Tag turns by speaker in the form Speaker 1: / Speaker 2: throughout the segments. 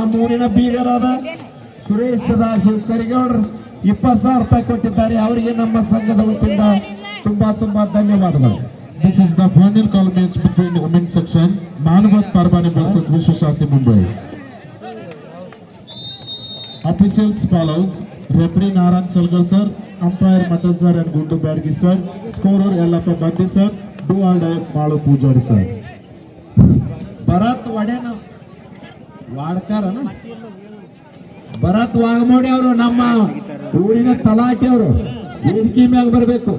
Speaker 1: ನಮ್ಮ ಊರಿನ ಬೀಗರಾದ ಸುರೇಶ್ ಸದಾಶಿವ್ ಕರಿಗೌಡ್ರು ಇಪ್ಪತ್ತು ಸಾವಿರ ರೂಪಾಯಿ ಕೊಟ್ಟಿದ್ದಾರೆ ಅವರಿಗೆ ನಮ್ಮ ಸಂಘದ ವತಿಯಿಂದ ತುಂಬಾ ತುಂಬಾ ಧನ್ಯವಾದಗಳು
Speaker 2: This is the final call match between women's section Manavat Parvani versus Vishwa Shanti Mumbai. Officials follows referee Naran Salgal sir, umpire Matal sir and Gundu Badgi sir, scorer Yellappa Bandi sir, do or die Malu Pujari sir.
Speaker 1: Bharat ಒಡೆನ ವಾಡ್ಕಾರನ? Bharat ವಾಘಮೋಡಿ ಅವರು ನಮ್ಮ ಊರಿನ ತಲಾಟಿ ಅವರು. ವೇದಿಕೆ ಮ್ಯಾಗ ಬರಬೇಕು.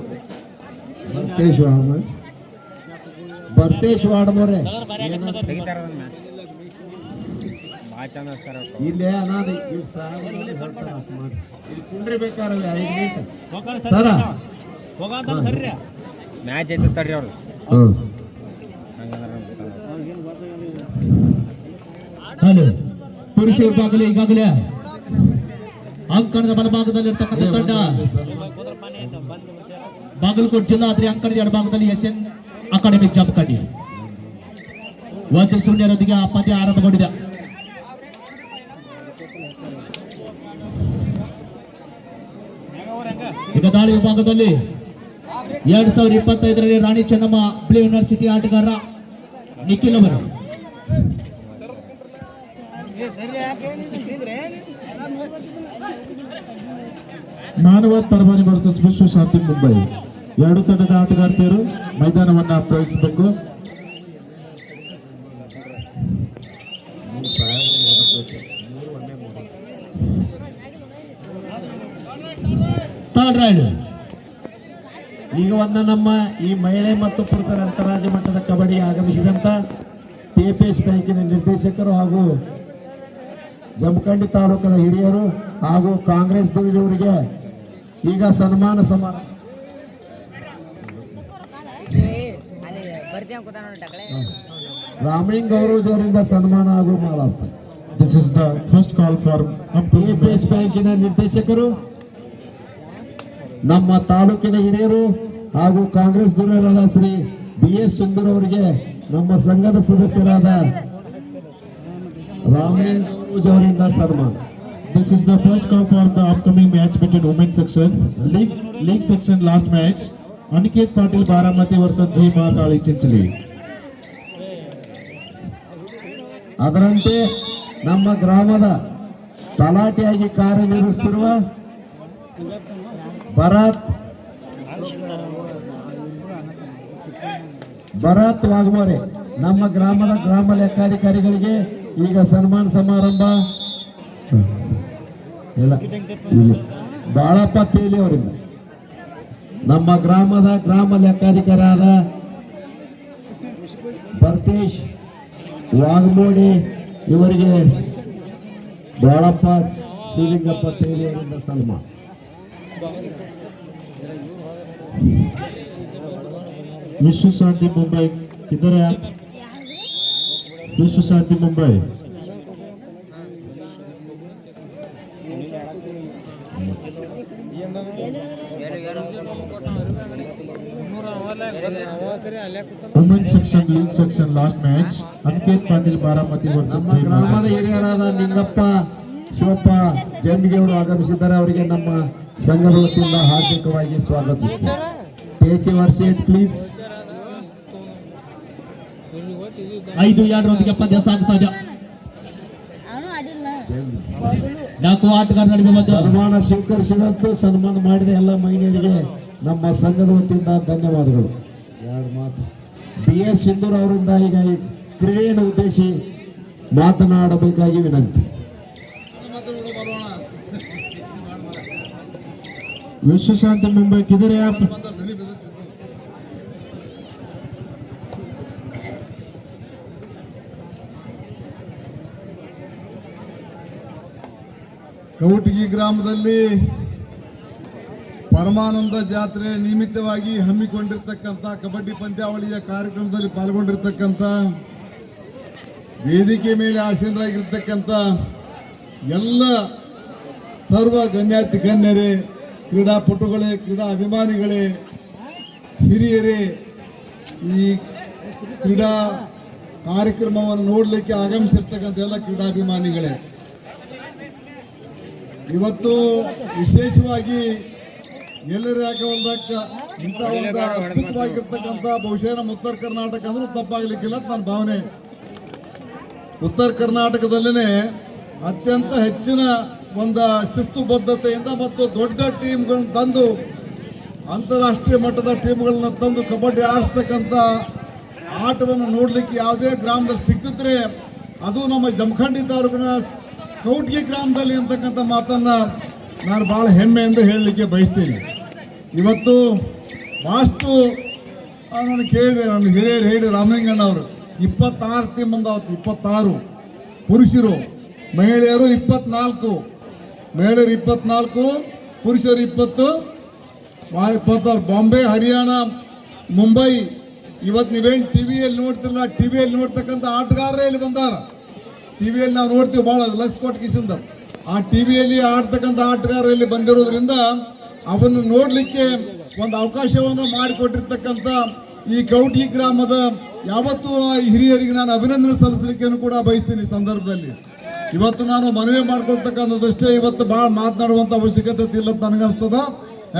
Speaker 1: ಬರ್ತೇಶ್ ವಾಘಮೋಡಿ ವಾಡಮೋರೆ
Speaker 3: ಚಂದ ಹಚ್ತಾರ
Speaker 1: ಇಲ್ಲೇ ಅನಾದ ಇಲ್ಲಿ ಮಾಡಿ. ಇಲ್ಲಿ ಕುಂಡ್ರಿ ಮೀಟರ್ ಸರ.
Speaker 3: ಮ್ಯಾಚ್ ಐತಿರ್ತಾರ್ರಿ ಅವ್ರು.
Speaker 4: ಹಲೋ ಪುರುಷ ವಿಭಾಗದಲ್ಲಿ ಈಗಾಗಲೇ ಅಂಕಣದ ಬಲಭಾಗದಲ್ಲಿರ್ತಕ್ಕಂಥ ತಂಡ. ಬಾಗಲಕೋಟೆ ಜಿಲ್ಲಾದ್ರಿ ಅಂಕಣದ ಎಡಭಾಗದಲ್ಲಿ ಎಸ್ ಎನ್ ಅಕಾಡೆಮಿ ಜಮಖಂಡಿ. ಒಂದು ಶೂನ್ಯರೊಂದಿಗೆ ಆ ಪದ್ಯ ಆರಂಭಗೊಂಡಿದೆ. ಈಗ ದಾಳಿ ವಿಭಾಗದಲ್ಲಿ ಎರಡ್ ಸಾವಿರದ ಇಪ್ಪತ್ತೈದರಲ್ಲಿ ರಾಣಿ ಚೆನ್ನಮ್ಮ ಪ್ಲೇ ಯೂನಿವರ್ಸಿಟಿ ಆಟಗಾರ ನಿಖಿಲ್ ಅವರು.
Speaker 2: ಮಾನವತ್ ಪರವಾನಿ ವರ್ಸಸ್ ವಿಶ್ವ ಶಾಂತಿ ಮುಂಬೈ. ಎರಡು ತಂಡದ ಆಟಗಾರ್ತಿಯರು ಮೈದಾನವನ್ನು ಪ್ರವೇಶಿಸಬೇಕು
Speaker 1: ಈಗ ಒಂದು ನಮ್ಮ ಈ ಮಹಿಳೆ ಮತ್ತು ಪುರುಷರ ಅಂತಾರಾಜ್ಯ ಮಟ್ಟದ ಕಬಡ್ಡಿ ಆಗಮಿಸಿದಂತ ಟಿಪಿಎಸ್ ಬ್ಯಾಂಕಿನ ನಿರ್ದೇಶಕರು ಹಾಗೂ ಜಮಖಂಡಿ ತಾಲೂಕಿನ ಹಿರಿಯರು ಹಾಗೂ ಕಾಂಗ್ರೆಸ್ ದುಡಿದವರಿಗೆ ಈಗ ಸನ್ಮಾನ
Speaker 5: ಸಮಾನ
Speaker 1: ರಾಮಲಿಂಗ್ ಗೌರವ್ ಅವರಿಂದ ಸನ್ಮಾನ ಹಾಗೂ ಮಾಲಾರ್ಪಣೆ.
Speaker 2: This is the first call for
Speaker 1: TPS ಬ್ಯಾಂಕಿನ ನಿರ್ದೇಶಕರು ನಮ್ಮ ತಾಲೂಕಿನ ಹಿರಿಯರು ಹಾಗೂ ಕಾಂಗ್ರೆಸ್ ದುಡಿಯರಾದ ಶ್ರೀ ಬಿ ಎಸ್ ಸುಂದರ್ ಅವರಿಗೆ ನಮ್ಮ ಸಂಘದ ಸದಸ್ಯರಾದ ರಾಮಲಿಂಗ್ ಗೌರವ್ ಅವರಿಂದ ಸನ್ಮಾನ
Speaker 2: This is the first call for the upcoming match between women's section. League league section last match. Aniket Patil Baramati versus J Mahakali Chinchali.
Speaker 1: ಅದರಂತೆ ನಮ್ಮ ಗ್ರಾಮದ ತಲಾಟೆಯಾಗಿ ಕಾರ್ಯನಿರ್ವಹಿಸುತ್ತಿರುವ ಭರತ್ ಭರತ್ ವಾಘಮೋರೆ ನಮ್ಮ ಗ್ರಾಮದ ಗ್ರಾಮ ಲೆಕ್ಕಾಧಿಕಾರಿಗಳಿಗೆ ಈಗ ಸನ್ಮಾನ ಸಮಾರಂಭ ಇಲ್ಲ ಇಲ್ಲ ಬಾಳಪ್ಪ ತೇಲಿ ಅವರಿಂದ ನಮ್ಮ ಗ್ರಾಮದ ಗ್ರಾಮ ಲೆಕ್ಕಾಧಿಕಾರಿಯಾದ ಭರ್ತೇಶ್ ವಾಘಮೋಡಿ ಇವರಿಗೆ ಬಾಳಪ್ಪ ಶಿವಲಿಂಗಪ್ಪ ತೇಲಿ ಅವರಿಂದ ಸನ್ಮಾನ
Speaker 2: विश्व शांति मुंबई किधर है आप Vishwa Shanti Mumbai women section league section last match Ankit Patil Baramati
Speaker 1: ನಮ್ಮ ಗ್ರಾಮದ ಹಿರಿಯರಾದ ನಿಂಗಪ್ಪ ಶಿವಪ್ಪ ಜನ್ಗೆ ಅವರು ಆಗಮಿಸಿದ್ದಾರೆ ಅವರಿಗೆ ನಮ್ಮ ಸಂಘದ ವತಿಯಿಂದ ಹಾರ್ದಿಕವಾಗಿ ಸ್ವಾಗತಿಸುತ್ತೇವೆ ಟೇಕ್ ಯುವರ್ ಸೀಟ್ ಪ್ಲೀಸ್
Speaker 4: ಐದು ಎರಡರೊಂದಿಗೆ ಪಂದ್ಯ ಸಾಗುತ್ತದೆ ನಾಲ್ಕು ಆಟಗಾರ ನಡುವೆ
Speaker 1: ಸನ್ಮಾನ ಸ್ವೀಕರಿಸಿದಂತೆ ಸನ್ಮಾನ ಮಾಡಿದ ಎಲ್ಲ ಮಹಿಳೆಯರಿಗೆ ನಮ್ಮ ಸಂಘದ ವತಿಯಿಂದ ಧನ್ಯವಾದಗಳು. ಎರಡು ಮಾತು. ಬಿ ಎಸ್ ಸಿಂಧೂರ್ ಅವರಿಂದ ಈಗ ಈ ಕ್ರೀಡೆಯನ್ನು ಉದ್ದೇಶಿ ಮಾತನಾಡಬೇಕಾಗಿ ವಿನಂತಿ.
Speaker 2: ವಿಶ್ವಶಾಂತಿ ಮುಂಬೈ ಕಿದರೆ ಆಪ್
Speaker 6: ಕೌಟಗಿ ಗ್ರಾಮದಲ್ಲಿ ಪರಮಾನಂದ ಜಾತ್ರೆ ನಿಮಿತ್ತವಾಗಿ ಹಮ್ಮಿಕೊಂಡಿರ್ತಕ್ಕಂಥ ಕಬಡ್ಡಿ ಪಂದ್ಯಾವಳಿಯ ಕಾರ್ಯಕ್ರಮದಲ್ಲಿ ಪಾಲ್ಗೊಂಡಿರ್ತಕ್ಕಂಥ ವೇದಿಕೆ ಮೇಲೆ ಆಸೀನರಾಗಿರ್ತಕ್ಕಂಥ ಎಲ್ಲ ಸರ್ವ ಗಣ್ಯಾತಿ ಗಣ್ಯರೇ, ಕ್ರೀಡಾಪಟುಗಳೇ, ಕ್ರೀಡಾ ಅಭಿಮಾನಿಗಳೇ, ಹಿರಿಯರೇ, ಈ ಕ್ರೀಡಾ ಕಾರ್ಯಕ್ರಮವನ್ನು ನೋಡಲಿಕ್ಕೆ ಆಗಮಿಸಿರ್ತಕ್ಕಂಥ ಎಲ್ಲ ಕ್ರೀಡಾಭಿಮಾನಿಗಳೇ. ಇವತ್ತು ವಿಶೇಷವಾಗಿ ಎಲ್ಲರ ಯಾಕೆ ಹೊಲ್ದಕ್ಕ ಇಂಥ ಒಂದು ಅದ್ಭುತವಾಗಿರ್ತಕ್ಕಂಥ ಬಹುಶಃ ನಮ್ಮ ಉತ್ತರ ಕರ್ನಾಟಕ ಅಂದ್ರೆ ತಪ್ಪಾಗಲಿಕ್ಕಿಲ್ಲ ಅಂತ ನನ್ನ ಭಾವನೆ. ಉತ್ತರ ಕರ್ನಾಟಕದಲ್ಲೇ ಅತ್ಯಂತ ಹೆಚ್ಚಿನ ಒಂದು ಶಿಸ್ತುಬದ್ಧತೆಯಿಂದ ಮತ್ತು ದೊಡ್ಡ ಟೀಮ್ಗಳನ್ನ ತಂದು ಅಂತಾರಾಷ್ಟ್ರೀಯ ಮಟ್ಟದ ಟೀಮ್ಗಳನ್ನ ತಂದು ಕಬಡ್ಡಿ ಆಡಿಸ್ತಕ್ಕಂಥ ಆಟವನ್ನು ನೋಡಲಿಕ್ಕೆ ಯಾವುದೇ ಗ್ರಾಮದಲ್ಲಿ ಸಿಕ್ಕಿದ್ರೆ ಅದು ನಮ್ಮ ಜಮಖಂಡಿ ತಾಲೂಕಿನ ಕೌಟ್ಗಿ ಗ್ರಾಮದಲ್ಲಿ ಅಂತಕ್ಕಂಥ ಮಾತನ್ನ ನಾನು ಭಾಳ ಹೆಮ್ಮೆಯಿಂದ ಹೇಳಲಿಕ್ಕೆ ಬಯಸ್ತೀನಿ. ಇವತ್ತು ಭಾಳಷ್ಟು ನಾನು ಕೇಳಿದೆ, ನನ್ನ ಹಿರಿಯರು ಹೇಳಿ ರಾಮಲಿಂಗಣ್ಣ ಅವರು ಇಪ್ಪತ್ತಾರು ಟೀಮ್ ಬಂದಾವತ್ತು ಇಪ್ಪತ್ತಾರು. ಪುರುಷರು, ಮಹಿಳೆಯರು ಇಪ್ಪತ್ನಾಲ್ಕು. ಮಹಿಳೆಯರು ಇಪ್ಪತ್ನಾಲ್ಕು, ಪುರುಷರು ಇಪ್ಪತ್ತು. ಇಪ್ಪತ್ತಾರು. ಬಾಂಬೆ, ಹರಿಯಾಣ, ಮುಂಬೈ. ಇವತ್ತು ನೀವೇನು ಟಿ ವಿಯಲ್ಲಿ ನೋಡ್ತಿರಲ್ಲ ಟಿ ವಿಯಲ್ಲಿ ನೋಡ್ತಕ್ಕಂಥ ಆಟಗಾರರೇ ಇಲ್ಲಿ ಬಂದಾರ. ಟಿ ವಿಯಲ್ಲಿ ನಾವು ನೋಡ್ತೀವಿ ಭಾಳ ಲಕ್ಷ ಕೊಟ್ಟು ಕಿಸಿಂದ. ಆ ಟಿ ವಿಯಲ್ಲಿ ಆಡ್ತಕ್ಕಂಥ ಆಟಗಾರರು ಇಲ್ಲಿ ಬಂದಿರೋದ್ರಿಂದ ಅವನ್ನು ನೋಡಲಿಕ್ಕೆ ಒಂದು ಅವಕಾಶವನ್ನು ಮಾಡಿಕೊಟ್ಟಿರ್ತಕ್ಕಂಥ ಈ ಗೌಟಿ ಗ್ರಾಮದ ಯಾವತ್ತೂ ಹಿರಿಯರಿಗೆ ನಾನು ಅಭಿನಂದನೆ ಸಲ್ಲಿಸಲಿಕ್ಕೆ ಕೂಡ ಬಯಸ್ತೀನಿ ಸಂದರ್ಭದಲ್ಲಿ. ಇವತ್ತು ನಾನು ಮನವಿ ಮಾಡ್ಕೊಳ್ತಕ್ಕಂಥದ್ದಷ್ಟೇ ಇವತ್ತು ಭಾಳ ಮಾತನಾಡುವಂಥ ಅವಶ್ಯಕತೆ ಇಲ್ಲ ಅಂತ ನನಗನ್ಸ್ತದ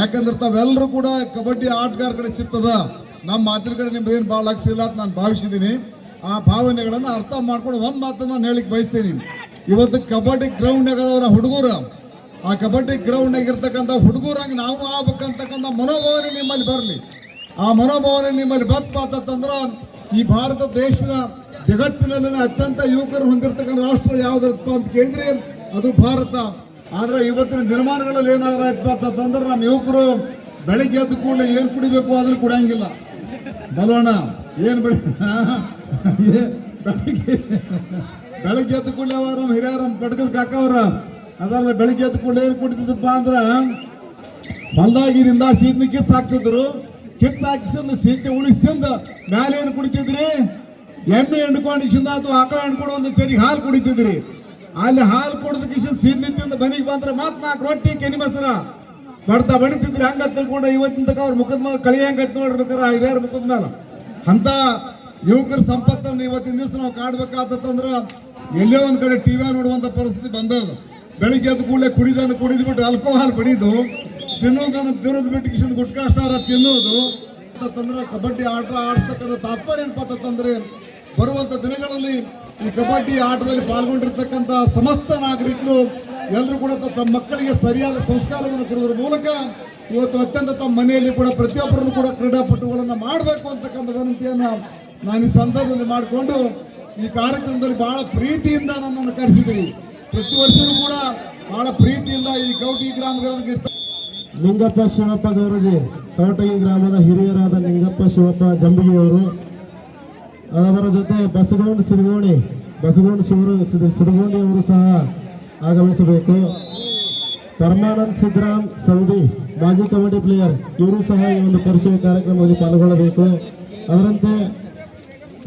Speaker 6: ಯಾಕಂದ್ರೆ ತಾವೆಲ್ಲರೂ ಕೂಡ ಕಬಡ್ಡಿ ಆಟಗಾರ ಕಡೆ ಚಿತ್ತದ. ನಮ್ಮ ಮಾತಿನ ಕಡೆ ನಿಮ್ದು ಏನು ಭಾಳ ಲಕ್ಷ ಇಲ್ಲ ಅಂತ ನಾನು ಭಾವಿಸಿದ್ದೀನಿ. ಆ ಭಾವನೆಗಳನ್ನು ಅರ್ಥ ಮಾಡ್ಕೊಂಡು ಒಂದು ಮಾತನ್ನು ನಾನು ಹೇಳಿಕ್ ಬಯಸ್ತೀನಿ. ಇವತ್ತು ಕಬಡ್ಡಿ ಗ್ರೌಂಡ್ನಾಗದವರ ಹುಡುಗರು, ಆ ಕಬಡ್ಡಿ ಗ್ರೌಂಡ್ನಾಗ ಇರ್ತಕ್ಕಂಥ ಹುಡುಗರಾಗಿ ನಾವು ಆಗ್ಬೇಕಂತಕ್ಕಂಥ ಮನೋಭಾವನೆ ನಿಮ್ಮಲ್ಲಿ ಬರಲಿ. ಆ ಮನೋಭಾವನೆ ನಿಮ್ಮಲ್ಲಿ ಬತ್ತಂದ್ರೆ ಈ ಭಾರತ ದೇಶದ ಜಗತ್ತಿನಲ್ಲಿ ಅತ್ಯಂತ ಯುವಕರು ಹೊಂದಿರತಕ್ಕಂಥ ರಾಷ್ಟ್ರ ಯಾವುದಪ್ಪ ಅಂತ ಕೇಳಿದ್ರೆ ಅದು ಭಾರತ. ಆದ್ರೆ ಇವತ್ತಿನ ದಿನಮಾನಗಳಲ್ಲಿ ಏನಾದ್ರಪ್ಪ ಅಂತಂದ್ರೆ ನಮ್ಮ ಯುವಕರು ಬೆಳಿಗ್ಗೆ ಎದ್ದು ಕೂಡಲೇ ಏನು ಕುಡಿಬೇಕು ಆದರೂ ಕುಡಿಯಂಗಿಲ್ಲ. ಬಲೋಣ, ಏನು ಏ- ಬೆಳಿಗ್ಗೆ ಬೆಳಿಗ್ಗೆ ಎದ್ದು ಕೂಡಲೇ ಅವ್ರ, ನಮ್ಮ ಹಿರಿಯರ ನಮ್ಮ ಪಡ್ಕದ ಕಾಕ ಅವ್ರ. ಅದಲ್ಲ ಬೆಳಿಗ್ಗೆ ಎದ್ದು ಕೂಡಲೇ ಏನು ಕುಡಿತಿದ್ದಪ್ಪ ಅಂದ್ರೆ ಹೊಲ್ದಾಗಿರಿಂದ ಸೀದ್ನ ಕಿಸ್ ಹಾಕ್ತಿದ್ರು. ಕಿಸ್ ಹಾಕಿಸಿಂದ ಸೀದ್ನ ಉಳಿಸ್ತಿಂದ ಮ್ಯಾಲೆ ಏನು ಕುಡಿತಿದ್ರಿ? ಎಣ್ಣೆ ಹೆಣ್ಕೊಂಡಿಸಿಂದ ಅಥವಾ ಆಕಳ ಎಣ್ಕೊಂಡು ಒಂದು ಚರಿ ಹಾಲು ಕುಡಿತಿದ್ರಿ. ಅಲ್ಲಿ ಹಾಲು ಕುಡಿದ ಕಿಶನ್ ಸೀದ್ನ ನಿಂತಿಂದ ಮನೆಗೆ ಬಂದ್ರೆ ಮಾತ್ ನಾಲ್ಕು ರೊಟ್ಟಿ, ಕೆನಿ ಮೊಸರ. ಬಡ್ತಾ ಬಡಿತಿದ್ರಿ ಹಂಗ ತಿಳ್ಕೊಂಡು, ಇವತ್ತಿನ ತಕ ಅವ್ರ ಮುಖದ ಮೇಲೆ ಕಳಿ ಹಂಗತ್ ನೋಡ್ಬೇಕಾರ ಹಿರಿಯರ ಮುಖದ ಮೇಲೆ. ಅಂತ ಯುವಕರ ಸಂಪತ್ತನ್ನು ಇವತ್ತಿನ ದಿವಸ ನಾವು ಕಾಡ್ಬೇಕಾತಂದ್ರ ಎಲ್ಲೇ ಒಂದ್ ಕಡೆ ಟಿವಿ ನೋಡುವಂತ ಪರಿಸ್ಥಿತಿ ಬಂದದ. ಬೆಳಿಗ್ಗೆ ಎದ್ದು ಕೂಡಲೇ ಕುಡಿದನ್ನು ಕುಡಿದ್ಬಿಟ್ಟು ಆಲ್ಕೋಹಾಲ್ ಬಡಿದು ತಿನ್ನೋದನ್ನು ತಿನ್ನೋದು ಬಿಟ್ಟು ಕಿಶನ್ ಗುಟ್ಕಾಷ್ಟಾರ ತಿನ್ನೋದು. ಅಂತಂದ್ರೆ ಕಬಡ್ಡಿ ಆಟ ಆಡಿಸ್ತಕ್ಕಂಥ ತಾತ್ಪರ್ಯ ಏನಪ್ಪ ಅಂತಂದ್ರೆ ಬರುವಂತ ದಿನಗಳಲ್ಲಿ ಈ ಕಬಡ್ಡಿ ಆಟದಲ್ಲಿ ಪಾಲ್ಗೊಂಡಿರ್ತಕ್ಕಂಥ ಸಮಸ್ತ ನಾಗರಿಕರು ಎಲ್ಲರೂ ಕೂಡ ತಮ್ಮ ಮಕ್ಕಳಿಗೆ ಸರಿಯಾದ ಸಂಸ್ಕಾರವನ್ನು ಕೊಡೋದ್ರ ಮೂಲಕ ಇವತ್ತು ಅತ್ಯಂತ ತಮ್ಮ ಮನೆಯಲ್ಲಿ ಕೂಡ ಪ್ರತಿಯೊಬ್ಬರನ್ನು ಕೂಡ ಕ್ರೀಡಾಪಟುಗಳನ್ನು ಮಾಡಬೇಕು ಅಂತಕ್ಕಂಥ ವಿನಂತಿಯನ್ನ ನಾನು ಈ ಸಂದರ್ಭದಲ್ಲಿ ಮಾಡಿಕೊಂಡು ಈ ಕಾರ್ಯಕ್ರಮದಲ್ಲಿ ಬಹಳ ಪ್ರೀತಿಯಿಂದ ನನ್ನನ್ನು ಕರೆಸಿದ್ರಿ. ಪ್ರತಿ ವರ್ಷವೂ ಕೂಡ ಬಹಳ ಪ್ರೀತಿಯಿಂದ ಈ ಗೌಟಿ ಗ್ರಾಮಗಳಿಗೆ
Speaker 7: ನಿಂಗಪ್ಪ ಶಿವಪ್ಪ ಗೌರಜಿ ಕೌಟಗಿ ಗ್ರಾಮದ ಹಿರಿಯರಾದ ನಿಂಗಪ್ಪ ಶಿವಪ್ಪ ಜಂಬಗಿಯವರು. ಅದರ ಜೊತೆ ಬಸಗೌಂಡ್ ಸಿದಗೋಣಿ ಬಸಗೌಂಡ್ ಶಿವರು ಸಿದಗೋಣಿ ಅವರು ಸಹ ಆಗಮಿಸಬೇಕು. ಪರಮಾನಂದ್ ಸಿದ್ದರಾಮ್ ಸೌದಿ, ಮಾಜಿ ಕಬಡ್ಡಿ ಪ್ಲೇಯರ್ ಇವರು ಸಹ ಈ ಒಂದು ಪರಿಚಯ ಕಾರ್ಯಕ್ರಮದಲ್ಲಿ ಪಾಲ್ಗೊಳ್ಳಬೇಕು. ಅದರಂತೆ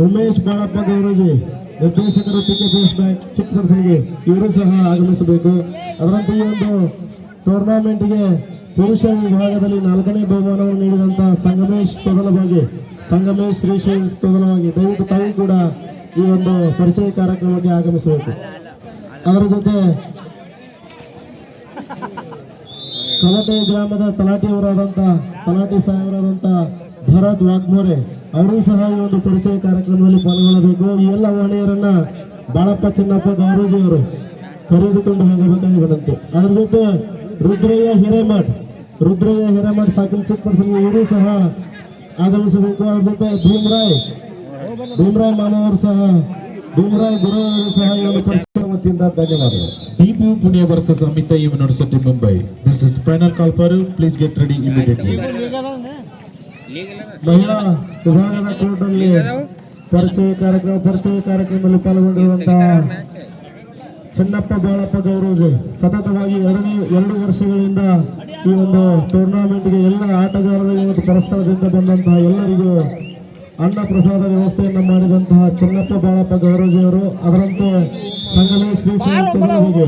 Speaker 7: ಉಮೇಶ್ ಬಾಳಪ್ಪ ಗೌರಜಿ ನಿರ್ದೇಶಕರು ಪಿ ಕೆ ಬೇಸ್ ಬ್ಯಾಂಕ್ ಸೇರಿ ಇವರು ಸಹ ಆಗಮಿಸಬೇಕು. ಅದರಂತೆ ಈ ಒಂದು ಟೂರ್ನಾಮೆಂಟ್ಗೆ ಪುರುಷ ವಿಭಾಗದಲ್ಲಿ ನಾಲ್ಕನೇ ಬಹುಮಾನವನ್ನು ನೀಡಿದಂತಹ ಸಂಗಮೇಶ್ ತೊದಲವಾಗಿ, ಸಂಗಮೇಶ್ ಶ್ರೀಶೈನ್ಸ್ ತೊದಲವಾಗಿ, ದಯವಿಟ್ಟು ತಾವು ಕೂಡ ಈ ಒಂದು ಪರಿಚಯ ಕಾರ್ಯಕ್ರಮಕ್ಕೆ ಆಗಮಿಸಬೇಕು. ಅದರ ಜೊತೆ ಕಲಟೆ ಗ್ರಾಮದ ತಲಾಟಿಯವರಾದಂಥ ತಲಾಟಿ ಸಾಹೇಬರಾದಂಥ ಭರತ್ ವಾಗ್ಮೋರೆ ಅವರು ಸಹ ಈ ಒಂದು ಪರಿಚಯ ಕಾರ್ಯಕ್ರಮದಲ್ಲಿ ಪಾಲ್ಗೊಳ್ಳಬೇಕು ಈ ಎಲ್ಲ ಮಹಿಳೆಯರನ್ನ ಬಾಳಪ್ಪ ಚೆನ್ನಪ್ಪ ಗೌರೂಜಿ ಅವರು ಕರೆದುಕೊಂಡು ಹೋಗಬೇಕಾಗಿ ವಿನಂತಿ ಅದರ ಜೊತೆ ರುದ್ರಯ್ಯ ಹಿರೇಮಠ್ ರುದ್ರಯ್ಯ ಹಿರೇಮಠ್ ಸಾಕಿನ ಚಿಕ್ಕ ಇವರು ಸಹ ಆಗಮಿಸಬೇಕು ಅದರ ಜೊತೆ ಭೀಮರಾಯ್ ಭೀಮರಾಯ್ ಮಾನವರು ಸಹ, ಭೀಮರಾಯ್ ಗುರು ಅವರು ಸಹ ಈ ಒಂದು ಧನ್ಯವಾದಗಳು
Speaker 2: DPU Pune versus Amita University Mumbai. This is final call for you. Please get ready immediately.
Speaker 7: ಮಹಿಳಾ ವಿಭಾಗದ ಕೋರ್ಟ್ನಲ್ಲಿ ಪರಿಚಯ ಕಾರ್ಯಕ್ರಮ ಪರಿಚಯ ಕಾರ್ಯಕ್ರಮದಲ್ಲಿ ಪಾಲ್ಗೊಂಡಿರುವಂತಹ ಚೆನ್ನಪ್ಪ ಬಾಳಪ್ಪ ಗೌರವಜಿ ಸತತವಾಗಿ ಎರಡನೇ ಎರಡು ವರ್ಷಗಳಿಂದ ಈ ಒಂದು ಟೂರ್ನಾಮೆಂಟ್ಗೆ ಎಲ್ಲ ಆಟಗಾರರಿಗೆ ಮತ್ತು ಪರಸ್ಪರದಿಂದ ಬಂದಂತಹ ಎಲ್ಲರಿಗೂ ಅನ್ನ ಪ್ರಸಾದ ವ್ಯವಸ್ಥೆಯನ್ನು ಮಾಡಿದಂತಹ ಚನ್ನಪ್ಪ ಬಾಳಪ್ಪ ಗೌರವಜಿ ಅವರು. ಅದರಂತೆ ಸಂಗಮೇಶ್ ಶ್ರೀಶೈಲ್ ತೊಗಲುವಿಗೆ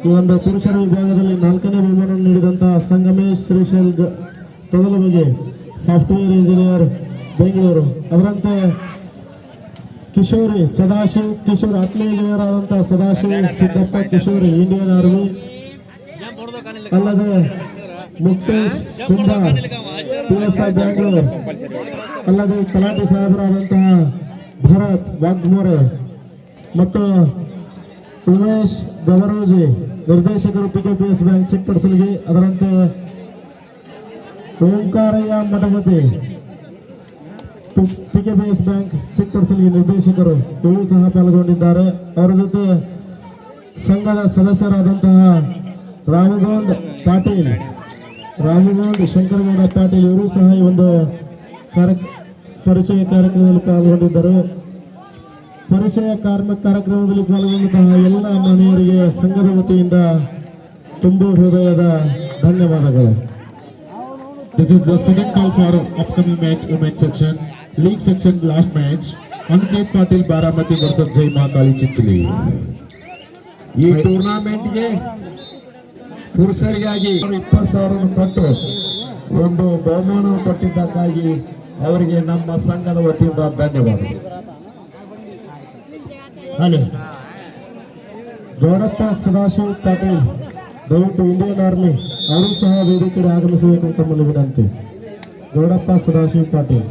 Speaker 7: ಈ ಒಂದು ಪುರುಷರ ವಿಭಾಗದಲ್ಲಿ ನಾಲ್ಕನೇ ಬಹುಮಾನ ನೀಡಿದಂತಹ ಸಂಗಮೇಶ್ ಶ್ರೀಶೈಲ್ ಗ- ತೊಗಲುವಿಗೆ ಸಾಫ್ಟ್ವೇರ್ ಇಂಜಿನಿಯರ್ ಬೆಂಗಳೂರು. ಅದರಂತೆ ಕಿಶೋರಿ ಸದಾಶಿವ್ ಕಿಶೋರ್ ಆತ್ಮೀಯ ಆದಂತಹ ಸದಾಶಿವ್ ಸಿದ್ದಪ್ಪ ಕಿಶೋರಿ ಇಂಡಿಯನ್ ಆರ್ಮಿ. ಅಲ್ಲದೆ Muktesh P S I Bangalore. ಅಲ್ಲದೆ ತಲಾಟಿ ಸಾಹೇಬರಾದಂತಹ ಭರತ್ ವಾಗ್ಮೋರೆ. ಮತ್ತು ಉಮೇಶ್ ಗವರೋಜಿ ನಿರ್ದೇಶಕರು ಎಸ್ ಬ್ಯಾಂಕ್ ಚಿಕ್ಕಪಡಿಸಲಿಗೆ ಅದರಂತೆ ಓಂಕಾರಯ್ಯ ಮಠಮತಿ ಪಿಕೆಪಿಎಸ್ ಬ್ಯಾಂಕ್ ಚಿಕ್ಕಪಡಿಸಲಿಗೆ ನಿರ್ದೇಶಕರು ಇವರು ಸಹ ಪಾಲ್ಗೊಂಡಿದ್ದಾರೆ. ಅವರ ಜೊತೆ ಸಂಘದ ಸದಸ್ಯರಾದಂತಹ ರಾಮಗೌಂಡ್ ಪಾಟೀಲ್, ರಾಮಗೌಂಡ್ ಶಂಕರಗೌಡ ಪಾಟೀಲ್ ಇವರು ಸಹ ಈ ಒಂದು ಕಾರ್ಯ, ಪರಿಚಯ ಕಾರ್ಯಕ್ರಮದಲ್ಲಿ ಪಾಲ್ಗೊಂಡಿದ್ದರು. ಪರಿಚಯ ಕಾರ್ಮಿಕ ಕಾರ್ಯಕ್ರಮದಲ್ಲಿ ಪಾಲ್ಗೊಂಡಂತಹ ಎಲ್ಲ ಮನೆಯರಿಗೆ ಸಂಘದ ವತಿಯಿಂದ ತುಂಬ ಹೃದಯದ ಧನ್ಯವಾದಗಳು.
Speaker 2: This is the second call for upcoming match women's section. League section last match. Anket Patil Baramati versus Jai Mahakali Chichli.
Speaker 1: ಈ ಟೂರ್ನಾಮೆಂಟ್ಗೆ ಪುರುಷರಿಗಾಗಿ ಇಪ್ಪತ್ತು ಸಾವಿರ ಕೊಟ್ಟು ಒಂದು ಬಹುಮಾನ ಕೊಟ್ಟಿದ್ದಕ್ಕಾಗಿ ಅವರಿಗೆ ನಮ್ಮ ಸಂಘದ ವತಿಯಿಂದ ಧನ್ಯವಾದಗಳು
Speaker 4: ಹಲೋ
Speaker 7: ಗೌಡಪ್ಪ ಸದಾಶಿವ ಪಾಟೀಲ್ ದಯವಿಟ್ಟು ಇಂಡಿಯನ್ ಆರ್ಮಿ ಅವರು ಸಹ ವೇದಿಕೆ ಕಡೆ ಆಗಮಿಸಬೇಕು ಅಂತ ವಿನಂತಿ. ಗೌಡಪ್ಪ ಸದಾಶಿವ ಪಾಟೀಲ್.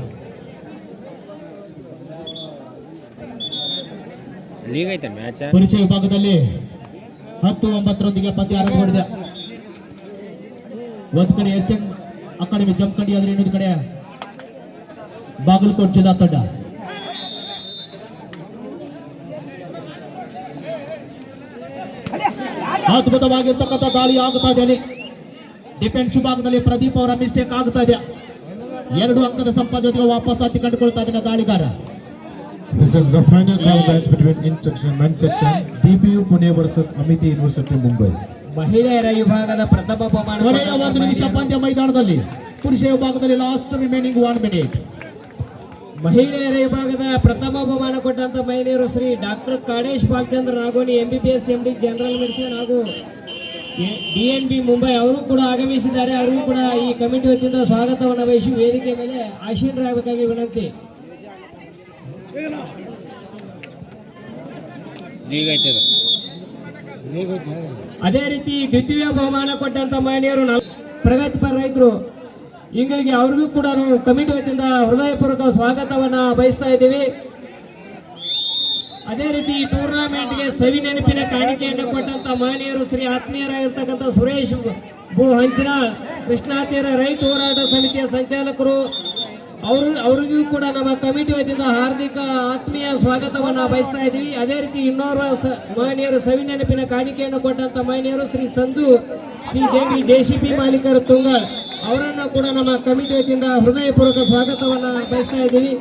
Speaker 4: ಪುರುಷ ವಿಭಾಗದಲ್ಲಿ ಹತ್ತು ಒಂಬತ್ತರೊಂದಿಗೆ ಪಂದ್ಯ ಆರಂಭಗೊಂಡಿದೆ. ಒಂದ್ ಕಡೆ ಎಸ್ ಎಂ ಅಕಾಡೆಮಿ ಜಮಖಂಡಿ ಆದ್ರೆ ಇನ್ನೊಂದು ಕಡೆ ಬಾಗಲಕೋಟ್ ಜಿಲ್ಲಾ ತಂಡ. ಅದ್ಭುತವಾಗಿರ್ತಕ್ಕಂಥ ದಾಳಿ ಆಗುತ್ತಾ ಇದೆ ಅಲ್ಲಿ. ಡಿಫೆನ್ಸ್ ವಿಭಾಗದಲ್ಲಿ ಪ್ರದೀಪ್ ಅವರ ಮಿಸ್ಟೇಕ್ ಆಗ್ತಾ ಇದೆ ಎರಡು ಅಂಕದ ಸಂಪಾ ಜೊತೆಗೆ ವಾಪಸ್ ಹತ್ತಿ ಕಂಡುಕೊಳ್ತಾ ಇದ್ದಾನೆ ದಾಳಿಗಾರ
Speaker 2: This is the final call match between in section men's section. DPU Pune versus Amiti University Mumbai.
Speaker 8: ಮಹಿಳೆಯರ ವಿಭಾಗದ ಪ್ರಥಮ ಬಹುಮಾನ
Speaker 4: ಕೊನೆಯ ಒಂದು ನಿಮಿಷ ಪಂದ್ಯ ಮೈದಾನದಲ್ಲಿ ಪುರುಷ ವಿಭಾಗದಲ್ಲಿ ಲಾಸ್ಟ್ ರಿಮೈನಿಂಗ್ ಒನ್ ಮಿನಿಟ್
Speaker 8: ಮಹಿಳೆಯರ ವಿಭಾಗದ ಪ್ರಥಮ ಬಹುಮಾನ ಕೊಟ್ಟಂತ ಮಹಿಳೆಯರು Shri doctor Kadesh Balachandra Ragoni MBBS MD general medicine ಹಾಗೂ ಡಿ ಎನ್ ಬಿ ಮುಂಬೈ ಅವರು ಕೂಡ ಆಗಮಿಸಿದ್ದಾರೆ. ಅವರಿಗೂ ಕೂಡ ಈ ಕಮಿಟಿ ವತಿಯಿಂದ ಸ್ವಾಗತವನ್ನು ವಹಿಸಿ ವೇದಿಕೆ ಮೇಲೆ ಆಶೀನರಾಗಬೇಕಾಗಿ ವಿನಂತಿ. ಅದೇ ರೀತಿ ದ್ವಿತೀಯ ಬಹುಮಾನ ಕೊಟ್ಟಂತ ಮಹಿಳೆಯರು ಪ್ರಗತಿ ಪ್ರಗತಿಪರ ರೈತರು ಇಂಗಳಿಗೆ ಅವ್ರಿಗೂ ಕೂಡ ನಾವು ಕಮಿಟಿ ವತಿಯಿಂದ ಹೃದಯಪೂರ್ವಕ ಸ್ವಾಗತವನ್ನ ಬಯಸ್ತಾ ಇದ್ದೀವಿ. ಅದೇ ರೀತಿ ಈ ಟೂರ್ನಾಮೆಂಟ್ಗೆ ಸವಿ ನೆನಪಿನ ಕಾಣಿಕೆಯನ್ನು ಕೊಟ್ಟಂತ ಮಹನೀಯರು ಶ್ರೀ ಆತ್ಮೀಯರಾಗಿರ್ತಕ್ಕಂಥ ಸುರೇಶ್ ಭೂ ಹಂಚನಾಳ್ ಕೃಷ್ಣಾತೀರ ರೈತ ಹೋರಾಟ ಸಮಿತಿಯ ಸಂಚಾಲಕರು, ಅವರು, ಅವರಿಗೂ ಕೂಡ ನಮ್ಮ ಕಮಿಟಿ ವತಿಯಿಂದ ಹಾರ್ದಿಕ ಆತ್ಮೀಯ ಸ್ವಾಗತವನ್ನು ಬಯಸ್ತಾ ಇದ್ದೀವಿ. ಅದೇ ರೀತಿ ಇನ್ನೋರ್ವ ಮಹನೀಯರು ಸವಿ ನೆನಪಿನ ಕಾಣಿಕೆಯನ್ನು ಕೊಟ್ಟಂತ ಮಹನೀಯರು Shri Sanju C J B J C P ಮಾಲೀಕರು ತುಂಗಲ್ ಅವರನ್ನು ಕೂಡ ನಮ್ಮ ಕಮಿಟಿ ವತಿಯಿಂದ ಹೃದಯಪೂರ್ವಕ ಸ್ವಾಗತವನ್ನು ಬಯಸ್ತಾ ಇದ್ದೀವಿ.